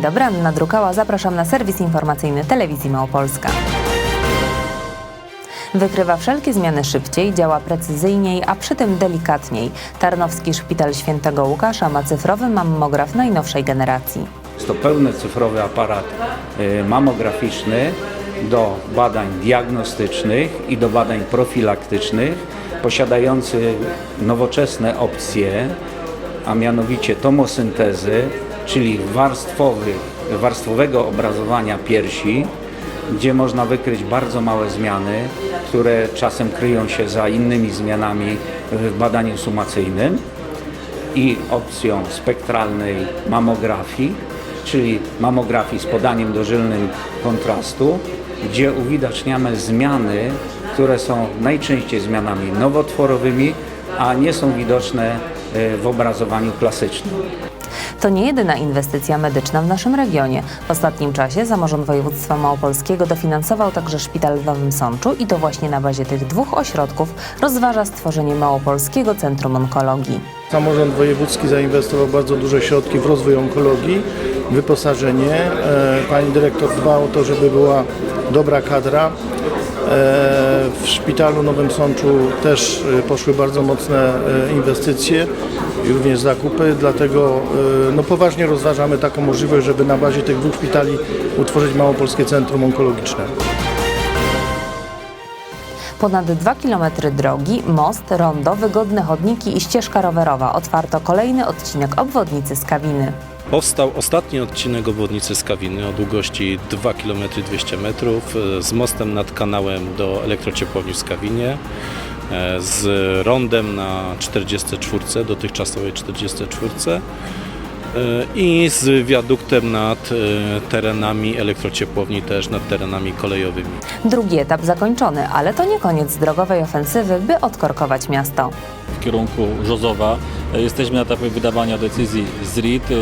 Dzień dobry, Anna Drukała. Zapraszam na serwis informacyjny Telewizji Małopolska. Wykrywa wszelkie zmiany szybciej, działa precyzyjniej, a przy tym delikatniej. Tarnowski Szpital Świętego Łukasza ma cyfrowy mammograf najnowszej generacji. Jest to pełny cyfrowy aparat y, mamograficzny do badań diagnostycznych i do badań profilaktycznych, posiadający nowoczesne opcje, a mianowicie tomosyntezy, czyli warstwowych, warstwowego obrazowania piersi, gdzie można wykryć bardzo małe zmiany, które czasem kryją się za innymi zmianami w badaniu sumacyjnym i opcją spektralnej mamografii, czyli mamografii z podaniem dożylnym kontrastu, gdzie uwidaczniamy zmiany, które są najczęściej zmianami nowotworowymi, a nie są widoczne w obrazowaniu klasycznym. To nie jedyna inwestycja medyczna w naszym regionie. W ostatnim czasie samorząd województwa małopolskiego dofinansował także szpital w Nowym Sączu i to właśnie na bazie tych dwóch ośrodków rozważa stworzenie Małopolskiego Centrum Onkologii. Samorząd wojewódzki zainwestował bardzo duże środki w rozwój onkologii, wyposażenie. E, Pani dyrektor dba o to, żeby była dobra kadra. W szpitalu Nowym Sączu też e, poszły bardzo mocne e, inwestycje również zakupy, dlatego e, no, poważnie rozważamy taką możliwość, żeby na bazie tych dwóch szpitali utworzyć Małopolskie Centrum Onkologiczne. Ponad 2 km drogi, most, rondo, wygodne chodniki i ścieżka rowerowa. Otwarto kolejny odcinek obwodnicy Skawiny. Powstał ostatni odcinek obwodnicy Skawiny o długości 2 km 200 metrów e, z mostem nad kanałem do elektrociepłowni w Skawinie, e, z rondem na 44, dotychczasowej 44 e, i z wiaduktem nad e, terenami elektrociepłowni, też nad terenami kolejowymi. Drugi etap zakończony, ale to nie koniec drogowej ofensywy, by odkorkować miasto. W kierunku Żozowa. E, Jesteśmy na etapie wydawania decyzji z RIT. E,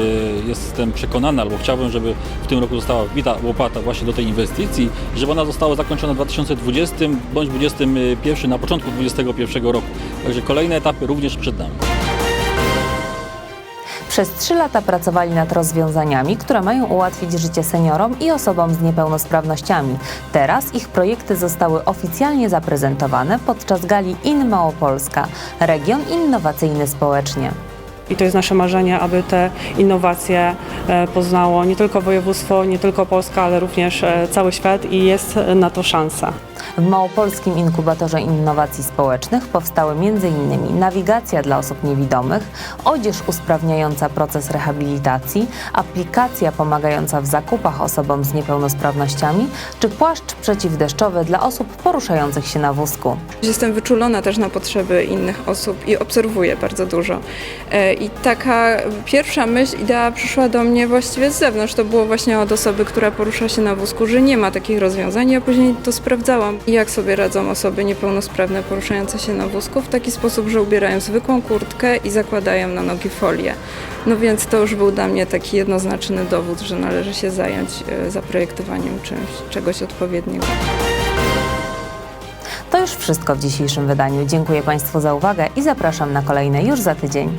Jestem przekonany, albo chciałbym, żeby w tym roku została wbita łopata właśnie do tej inwestycji, żeby ona została zakończona w 2020 bądź 2021, na początku 2021 roku. Także kolejne etapy również przed nami. Przez trzy lata pracowali nad rozwiązaniami, które mają ułatwić życie seniorom i osobom z niepełnosprawnościami. Teraz ich projekty zostały oficjalnie zaprezentowane podczas gali In Małopolska, region innowacyjny społecznie. I to jest nasze marzenie, aby te innowacje e, poznało nie tylko województwo, nie tylko Polska, ale również e, cały świat i jest na to szansa. W Małopolskim Inkubatorze Innowacji Społecznych powstały m.in. nawigacja dla osób niewidomych, odzież usprawniająca proces rehabilitacji, aplikacja pomagająca w zakupach osobom z niepełnosprawnościami, czy płaszcz przeciwdeszczowy dla osób poruszających się na wózku. Jestem wyczulona też na potrzeby innych osób i obserwuję bardzo dużo. E, I taka pierwsza myśl, idea przyszła do mnie właściwie z zewnątrz. To było właśnie od osoby, która porusza się na wózku, że nie ma takich rozwiązań. Ja później to sprawdzałam, jak sobie radzą osoby niepełnosprawne poruszające się na wózku w taki sposób, że ubierają zwykłą kurtkę i zakładają na nogi folię. No więc to już był dla mnie taki jednoznaczny dowód, że należy się zająć e, zaprojektowaniem czymś, czegoś odpowiedniego. To już wszystko w dzisiejszym wydaniu. Dziękuję Państwu za uwagę i zapraszam na kolejne już za tydzień.